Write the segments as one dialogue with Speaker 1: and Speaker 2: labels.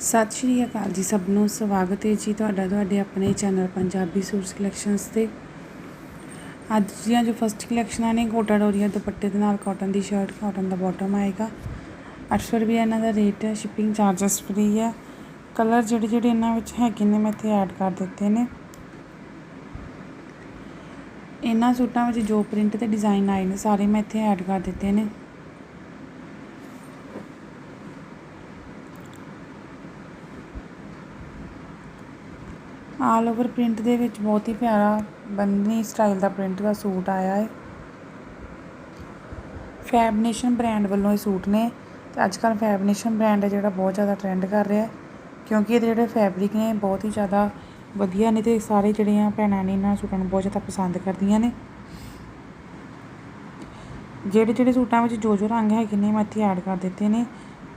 Speaker 1: ਸਤਿ ਸ਼੍ਰੀ ਅਕਾਲ ਜੀ ਸਭ ਨੂੰ। ਸਵਾਗਤ ਹੈ ਜੀ ਤੁਹਾਡਾ, ਤੁਹਾਡੇ ਆਪਣੇ ਚੈਨਲ ਪੰਜਾਬੀ ਸੂਟ ਕਲੈਕਸ਼ਨਸ ਤੇ। ਅੱਜ ਦੀਆਂ ਜੋ ਫਸਟ ਕਲੈਕਸ਼ਨਾਂ ਨੇ ਕੋਟਾ ਡੋਰੀਆ, ਦੁਪੱਟੇ ਦੇ ਨਾਲ ਕਾਟਨ ਦੀ ਸ਼ਰਟ ਕਾਟਨ ਦਾ ਬਾਟਮ ਆਏਗਾ। 800 ਰੁਪਏ ਇਹਨਾਂ ਦਾ ਰੇਟ ਹੈ ਸ਼ਿਪਿੰਗ ਚਾਰजेस ਫ੍ਰੀ ਹੈ। ਕਲਰ ਜਿਹੜੇ ਜਿਹੜੇ ਇਹਨਾਂ ਵਿੱਚ ਹੈਗੇ ਨੇ ਮੈਂ ਇੱਥੇ ਐਡ ਕਰ ਦਿੱਤੇ ਨੇ। ਇਹਨਾਂ ਸੂਟਾਂ ਵਿੱਚ ਜੋ ਪ੍ਰਿੰਟ ਤੇ ਡਿਜ਼ਾਈਨ ਆਏ ਨੇ, ਸਾਰੇ ਮੈਂ ਇੱਥੇ ਐਡ ਕਰ ਦਿੱਤੇ ਨੇ। ਆਲ ਓਵਰ ਪ੍ਰਿੰਟ ਦੇ ਵਿੱਚ ਬਹੁਤ ਹੀ ਪਿਆਰਾ ਬੰਦਨੀ ਸਟਾਈਲ ਦਾ ਪ੍ਰਿੰਟ ਦਾ ਸੂਟ ਆਇਆ ਹੈ। ਫੈਬਨੇਸ਼ਨ ਬ੍ਰਾਂਡ ਵੱਲੋਂ ਇਹ ਸੂਟ ਨੇ। ਤੇ ਅੱਜ ਕੱਲ ਫੈਬਨੇਸ਼ਨ ਬ੍ਰਾਂਡ ਹੈ ਜਿਹੜਾ ਬਹੁਤ ਜ਼ਿਆਦਾ ਟ੍ਰੈਂਡ ਕਰ ਰਿਹਾ ਹੈ। ਕਿਉਂਕਿ ਇਹਦੇ ਜਿਹੜੇ ਫੈਬਰਿਕ ਨੇ, ਬਹੁਤ ਹੀ ਜ਼ਿਆਦਾ ਵਧੀਆ ਨੇ ਤੇ ਸਾਰੇ ਜਿਹੜੇ ਆ ਭੈਣਾਂ ਨੇ ਇਹਨਾਂ ਸੂਟਾਂ ਨੂੰ ਬਹੁਤ ਜ਼ਿਆਦਾ ਪਸੰਦ ਕਰਦੀਆਂ ਨੇ। ਜਿਹੜੇ ਜਿਹੜੇ ਸੂਟਾਂ ਵਿੱਚ ਜੋ ਜੋ ਰੰਗ ਹੈਗੇ ਨੇ, ਮੈਂ ਇੱਥੇ ਐਡ ਕਰ ਦਿੱਤੇ ਨੇ।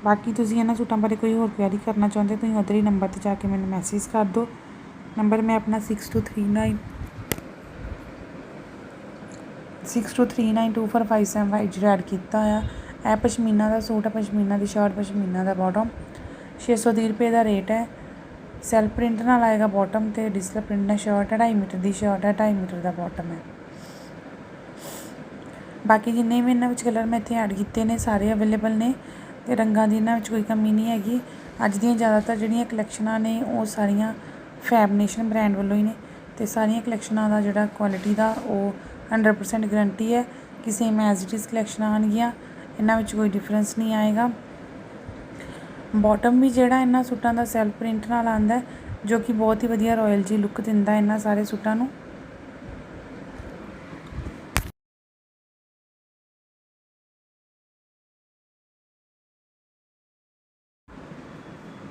Speaker 1: ਬਾਕੀ ਤੁਸੀਂ ਇਹਨਾਂ ਸੂਟਾਂ ਬਾਰੇ ਕੋਈ ਹੋਰ ਕੁਐਰੀ ਕਰਨਾ ਚਾਹੁੰਦੇ ਤੁਸੀਂ ਉਧਰ ਹੀ ਨੰਬਰ ਤੇ ਜਾ ਕੇ ਮੈਨੂੰ ਮੈਸੇਜ ਕਰ ਦਿਓ। ਨੰਬਰ ਮੈਂ ਆਪਣਾ 6239 62392457 ਜਿਹੜਾ ਐਡ ਕੀਤਾ ਆ। ਇਹ ਪਸ਼ਮੀਨਾ ਦਾ ਸੂਟ ਹੈ ਪਸ਼ਮੀਨਾ ਦੀ ਸ਼ਰਟ ਪਸ਼ਮੀਨਾ ਦਾ ਬਾਟਮ 630 ਰੁਪਏ ਦਾ ਰੇਟ ਹੈ। ਸੈਲਫ ਪ੍ਰਿੰਟ ਨਾਲ ਆਏਗਾ ਬਾਟਮ ਤੇ ਡਿਜੀਟਲ ਪ੍ਰਿੰਟ ਨਾਲ ਸ਼ਰਟ ਹੈ 2.5 ਮੀਟਰ ਦੀ ਸ਼ਰਟ ਹੈ 2.5 ਮੀਟਰ ਦਾ ਬਾਟਮ ਹੈ। ਬਾਕੀ ਜਿੰਨੇ ਵੀ ਇਹਨਾਂ ਵਿੱਚ ਕਲਰ ਮੈਂ ਇੱਥੇ ਐਡ ਕੀਤੇ ਨੇ, ਸਾਰੇ ਅਵੇਲੇਬਲ ਨੇ। ਤੇ ਰੰਗਾਂ ਦੀ ਇਹਨਾਂ ਵਿੱਚ ਕੋਈ ਕਮੀ ਨਹੀਂ ਹੈਗੀ। ਅੱਜ ਦੀਆਂ ਜ਼ਿਆਦਾਤਰ ਜਿਹੜੀਆਂ ਕਲੈਕਸ਼ਨਾਂ ਨੇ, ਉਹ ਸਾਰੀਆਂ ਫੈਬਨੇਸ਼ਨ ਬ੍ਰਾਂਡ ਵੱਲੋਂ ਹੀ ਨੇ ਤੇ ਸਾਰੀਆਂ ਕਲੈਕਸ਼ਨਾਂ ਦਾ ਜਿਹੜਾ ਕੁਆਲਿਟੀ ਦਾ ਉਹ 100% ਗਾਰੰਟੀ ਹੈ। ਕਿ ਸੇਮ ਐਜ਼ ਇਟ ਇਜ਼ ਕਲੈਕਸ਼ਨਾਂ ਆਣਗੀਆਂ ਇਹਨਾਂ ਵਿੱਚ ਕੋਈ ਡਿਫਰੈਂਸ ਨਹੀਂ ਆਏਗਾ। ਬਾਟਮ ਵੀ ਜਿਹੜਾ ਇਹਨਾਂ ਸੂਟਾਂ ਦਾ ਸੈਲਫ ਪ੍ਰਿੰਟ ਨਾਲ ਆਂਦਾ ਜੋ ਕਿ ਬਹੁਤ ਹੀ ਵਧੀਆ ਰਾਇਲ ਜੀ ਲੁੱਕ ਦਿੰਦਾ ਇਹਨਾਂ ਸਾਰੇ ਸੂਟਾਂ ਨੂੰ।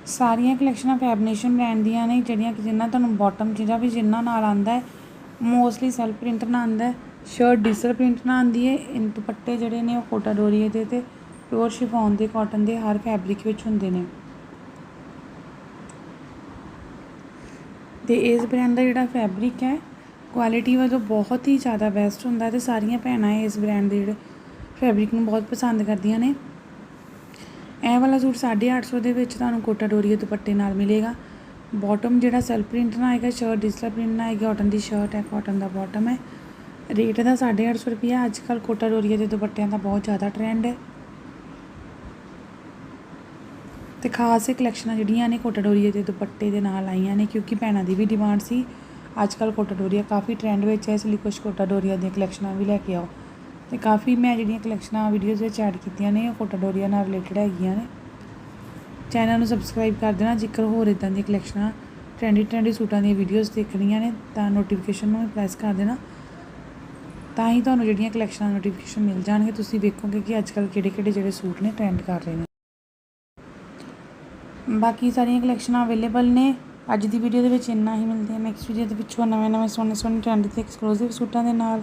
Speaker 1: ਸਾਰੀਆਂ ਕਲੈਕਸ਼ਨਾਂ ਫੈਬਨੇਸ਼ਨ ਬ੍ਰਾਂਡ ਦੀਆਂ ਨੇ, ਜਿਹੜੀਆਂ ਕਿ ਜਿੰਨਾ ਤੁਹਾਨੂੰ ਬਾਟਮ ਜਿਹੜਾ ਵੀ ਜਿੰਨਾ ਨਾਲ ਆਂਦਾ ਹੈ ਮੋਸਟਲੀ ਸੈਲਫ ਪ੍ਰਿੰਟ ਨਾਲ ਆਂਦਾ ਹੈ ਸ਼ਰਟ ਡਿਸਲ ਪ੍ਰਿੰਟ ਨਾਲ ਆਂਦੀ ਹੈ, ਇਨ ਦੁਪੱਟੇ ਜਿਹੜੇ ਨੇ ਉਹ ਕੋਟਾ ਡੋਰੀਏ ਦੇ ਤੇ ਪਿਓਰ ਸ਼ਿਫੋਨ ਦੇ ਕਾਟਨ ਦੇ, ਹਰ ਫੈਬਰਿਕ ਵਿੱਚ ਹੁੰਦੇ ਨੇ। ਤੇ ਇਸ ਬ੍ਰਾਂਡ ਦਾ ਜਿਹੜਾ ਫੈਬਰਿਕ ਹੈ ਕੁਆਲਿਟੀ ਵੱਲੋਂ ਬਹੁਤ ਹੀ ਜ਼ਿਆਦਾ ਬੈਸਟ ਹੁੰਦਾ ਤੇ ਸਾਰੀਆਂ ਭੈਣਾਂ ਇਸ ਬ੍ਰਾਂਡ ਦੇ ਜਿਹੜੇ ਫੈਬਰਿਕ ਨੂੰ ਬਹੁਤ ਪਸੰਦ ਕਰਦੀਆਂ ਨੇ। ਇਹ ਵਾਲਾ ਸੂਟ 850 ਦੇ ਵਿੱਚ ਤੁਹਾਨੂੰ ਕੋਟਾ ਡੋਰੀਏ ਦੁਪੱਟੇ ਨਾਲ ਮਿਲੇਗਾ। ਬਾਟਮ ਜਿਹੜਾ ਸੈਲਫ ਪ੍ਰਿੰਟ ਨਾਲ ਆਏਗਾ ਸ਼ਰਟ ਡਿਜੀਟਲ ਪ੍ਰਿੰਟ ਨਾਲ ਆਏਗਾ ਕਾਟਨ ਦੀ ਸ਼ਰਟ ਹੈ ਕਾਟਨ ਦਾ ਬਾਟਮ ਹੈ। ਰੇਟ ਦਾ 850 ਰੁਪਏ ਅੱਜ ਕੱਲ ਕੋਟਾ ਡੋਰੀਏ ਦੇ ਦੁਪੱਟਿਆਂ ਦਾ ਬਹੁਤ ਜ਼ਿਆਦਾ ਟ੍ਰੈਂਡ ਹੈ। ਤੇ ਖਾਸ ਇਹ ਕਲੈਕਸ਼ਨਾਂ ਜਿਹੜੀਆਂ ਨੇ ਕੋਟਾ ਡੋਰੀਏ ਦੇ ਦੁਪੱਟੇ ਦੇ ਨਾਲ ਆਈਆਂ ਨੇ, ਕਿਉਂਕਿ ਭੈਣਾਂ ਦੀ ਵੀ ਡਿਮਾਂਡ ਸੀ। ਅੱਜ ਕੱਲ ਕੋਟਾ ਡੋਰੀਆ ਕਾਫੀ ਟ੍ਰੈਂਡ ਵਿੱਚ ਹੈ, ਇਸ ਲਈ ਕੁਝ ਕੋਟਾ ਡੋਰੀਆ ਦੀਆਂ ਕਲੈਕਸ਼ਨਾਂ ਵੀ ਲੈ ਕੇ ਆਓ। ਤੇ ਕਾਫੀ ਮੈਂ ਜਿਹੜੀਆਂ ਕਲੈਕਸ਼ਨਾਂ ਵੀਡੀਓਜ਼ ਵਿੱਚ ਐਡ ਕੀਤੀਆਂ ਨੇ, ਉਹ ਕੋਟਾ ਨਾਲ ਰਿਲੇਟਡ ਹੈਗੀਆਂ ਨੇ। ਚੈਨਲ ਨੂੰ ਸਬਸਕ੍ਰਾਈਬ ਕਰ ਦੇਣਾ, ਜੇਕਰ ਹੋਰ ਇਦਾਂ ਦੀਆਂ ਕਲੈਕਸ਼ਨਾਂ ਟ੍ਰੈਂਡੀ ਟ੍ਰੈਂਡੀ ਸੂਟਾਂ ਦੀਆਂ ਵੀਡੀਓਜ਼ ਦੇਖਣੀਆਂ ਨੇ, ਤਾਂ ਨੋਟੀਫਿਕੇਸ਼ਨ ਨੂੰ ਪ੍ਰੈਸ ਕਰ ਦੇਣਾ। ਤਾਂ ਹੀ ਤੁਹਾਨੂੰ ਜਿਹੜੀਆਂ ਕਲੈਕਸ਼ਨਾਂ ਨੋਟੀਫਿਕੇਸ਼ਨ ਮਿਲ ਜਾਣਗੇ, ਤੁਸੀਂ ਵੇਖੋਗੇ ਕਿ ਅੱਜ ਕੱਲ੍ਹ ਕਿਹੜੇ ਕਿਹੜੇ ਜਿਹੜੇ ਸੂਟ ਨੇ ਟ੍ਰੈਂਡ ਕਰ ਰਹੇ ਨੇ। ਬਾਕੀ ਸਾਰੀਆਂ ਕਲੈਕਸ਼ਨਾਂ ਅਵੇਲੇਬਲ ਨੇ। ਅੱਜ ਦੀ ਵੀਡੀਓ ਦੇ ਵਿੱਚ ਇੰਨਾ ਹੀ ਮਿਲਦੇ ਆ ਨੈਕਸਟ ਵੀਡੀਓ ਦੇ ਵਿੱਚ ਨਵੇਂ ਨਵੇਂ, ਸੋਹਣੇ ਸੋਹਣੇ ਟ੍ਰੈਂਡ ਤੇ ਐਕਸਕਲੂਸਿਵ ਸੂਟਾਂ ਦੇ ਨਾਲ।